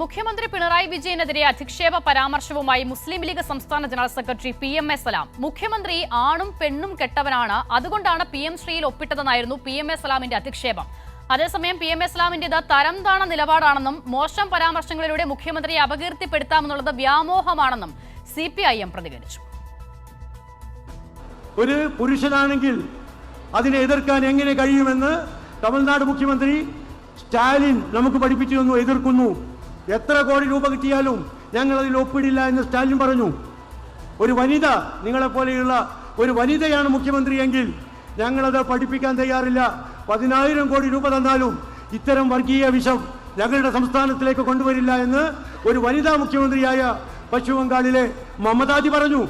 മുഖ്യമന്ത്രി പിണറായി വിജയനെതിരെ അധിക്ഷേപ പരാമർശവുമായി മുസ്ലിം ലീഗ് സംസ്ഥാന general secretary P M A Salam. മുഖ്യമന്ത്രി ആണും പെണ്ണും കെട്ടവനാണ്. അതുകൊണ്ടാണ് പി എം ശ്രീയിൽ ഒപ്പിട്ടതെന്നായിരുന്നു പി എം എ സലാമിന്റെ അധിക്ഷേപം. അതേസമയം പി എം എ സലാമിന്റേത് തരം താണ നിലപാടാണെന്നും മോശം പരാമർശങ്ങളിലൂടെ മുഖ്യമന്ത്രിയെ അപകീർത്തിപ്പെടുത്താമെന്നുള്ളത് വ്യാമോഹമാണെന്നും സി പി ഐ എം പ്രതികരിച്ചു. ഒരു പുരുഷനാണെങ്കിൽ അതിനെ എതിർക്കാൻ എങ്ങനെ കഴിയുമെന്ന് തമിഴ്നാട് മുഖ്യമന്ത്രി സ്റ്റാലിൻ നമുക്ക് പഠിപ്പിച്ചു എതിർക്കുന്നു. എത്ര കോടി രൂപ കിട്ടിയാലും ഞങ്ങൾ അതിൽ ഒപ്പിടില്ല എന്ന് സ്റ്റാലിൻ പറഞ്ഞു. ഒരു വനിത നിങ്ങളെപ്പോലെയുള്ള ഒരു വനിതയാണ് മുഖ്യമന്ത്രിയെങ്കിൽ ഞങ്ങളത് പഠിപ്പിക്കാൻ തയ്യാറില്ല. പതിനായിരം കോടി രൂപ തന്നാലും ഇത്തരം വർഗീയ വിഷം ഞങ്ങളുടെ സംസ്ഥാനത്തിലേക്ക് കൊണ്ടുവരില്ല എന്ന് ഒരു വനിതാ മുഖ്യമന്ത്രിയായ പശ്ചിമ ബംഗാളിലെ മമതാജി പറഞ്ഞു.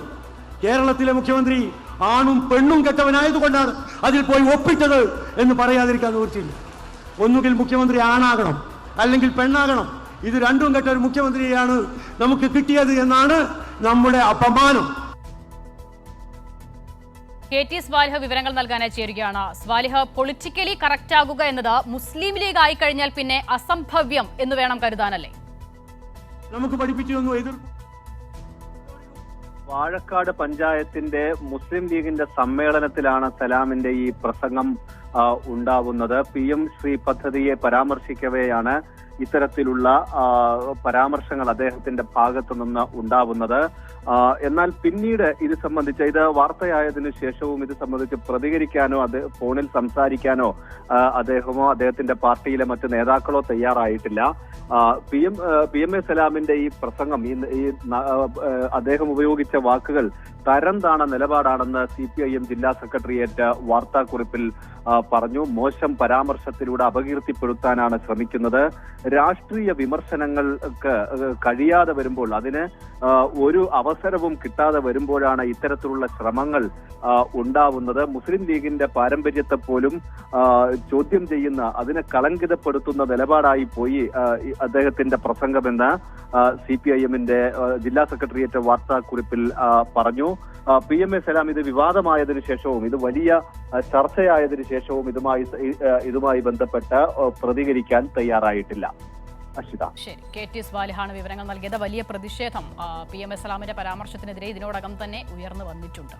കേരളത്തിലെ മുഖ്യമന്ത്രി ആണും പെണ്ണും കെട്ടവനായതുകൊണ്ടാണ് അതിൽ പോയി ഒപ്പിട്ടത് എന്ന് പറയാതിരിക്കാൻ നിവൃത്തിയില്ല ഒന്നുകിൽ മുഖ്യമന്ത്രി ആണാകണം അല്ലെങ്കിൽ പെണ്ണാകണം. ഇത് രണ്ടും കെട്ട ഒരു മുഖ്യമന്ത്രിയാണ് നമുക്ക് കിട്ടിയത് എന്നാണ് നമ്മുടെ അപമാനം. കെ ടി സ്വാലിഹ വിവരങ്ങൾ നൽകാനായി ചേരുകയാണ്. സ്വാലിഹ പൊളിറ്റിക്കലി കറക്റ്റ് ആകുക എന്നത് മുസ്ലിം ലീഗ് ആയി കഴിഞ്ഞാൽ പിന്നെ അസംഭവ്യം എന്ന് വേണം കരുതാനല്ലേ? നമുക്ക് പഠിപ്പിച്ചു വാഴക്കാട് പഞ്ചായത്തിന്റെ മുസ്ലിം ലീഗിന്റെ സമ്മേളനത്തിലാണ് സലാമിന്റെ ഈ പ്രസംഗം ഉണ്ടാവുന്നത്. പി എം ശ്രീ പദ്ധതിയെ പരാമർശിക്കവെയാണ് ഇത്തരത്തിലുള്ള പരാമർശങ്ങൾ അദ്ദേഹത്തിന്റെ ഭാഗത്തു നിന്ന് ഉണ്ടാവുന്നത്. എന്നാൽ പിന്നീട് ഇത് സംബന്ധിച്ച് ഇത് വാർത്തയായതിനു ശേഷവും ഇത് സംബന്ധിച്ച് പ്രതികരിക്കാനോ അത് ഫോണിൽ സംസാരിക്കാനോ അദ്ദേഹമോ അദ്ദേഹത്തിന്റെ പാർട്ടിയിലെ മറ്റ് നേതാക്കളോ തയ്യാറായിട്ടില്ല. P M P M A സലാമിന്റെ ഈ പ്രസംഗം ഈ അദ്ദേഹം ഉപയോഗിച്ച വാക്കുകൾ തരം നിലപാടാണെന്ന് സി പി ഐ എം ജില്ലാ സെക്രട്ടേറിയറ്റ് വാർത്താക്കുറിപ്പിൽ പറഞ്ഞു. മോശം പരാമർശത്തിലൂടെ അപകീർത്തിപ്പെടുത്താനാണ് ശ്രമിക്കുന്നത്. രാഷ്ട്രീയ വിമർശനങ്ങൾക്ക് കഴിയാതെ വരുമ്പോൾ അതിന് ഒരു ഒരു അവസരവും കിട്ടാതെ വരുമ്പോഴാണ് ഇത്തരത്തിലുള്ള ശ്രമങ്ങൾ ഉണ്ടാവുന്നത്. മുസ്ലിം ലീഗിന്റെ പാരമ്പര്യത്തെ പോലും ചോദ്യം ചെയ്യുന്ന അതിനെ കളങ്കിതപ്പെടുത്തുന്ന നിലപാടായി പോയി അദ്ദേഹത്തിന്റെ പ്രസംഗമെന്ന് സി പി ഐ എമ്മിന്റെ ജില്ലാ സെക്രട്ടേറിയറ്റ് വാർത്താക്കുറിപ്പിൽ പറഞ്ഞു. പി എം എ സലാം ഇത് വിവാദമായതിനു ശേഷവും ഇത് വലിയ ചർച്ചയായതിനു ശേഷവും ഇതുമായി ഇതുമായി ബന്ധപ്പെട്ട് പ്രതികരിക്കാൻ തയ്യാറായിട്ടില്ല. അഷിത ശരി. കെ ടി വിവരങ്ങൾ നൽകിയത്. വലിയ പ്രതിഷേധം പി എം എസ് സലാമിന്റെ പരാമർശത്തിനെതിരെ ഇതിനോടകം തന്നെ ഉയർന്നു വന്നിട്ടുണ്ട്.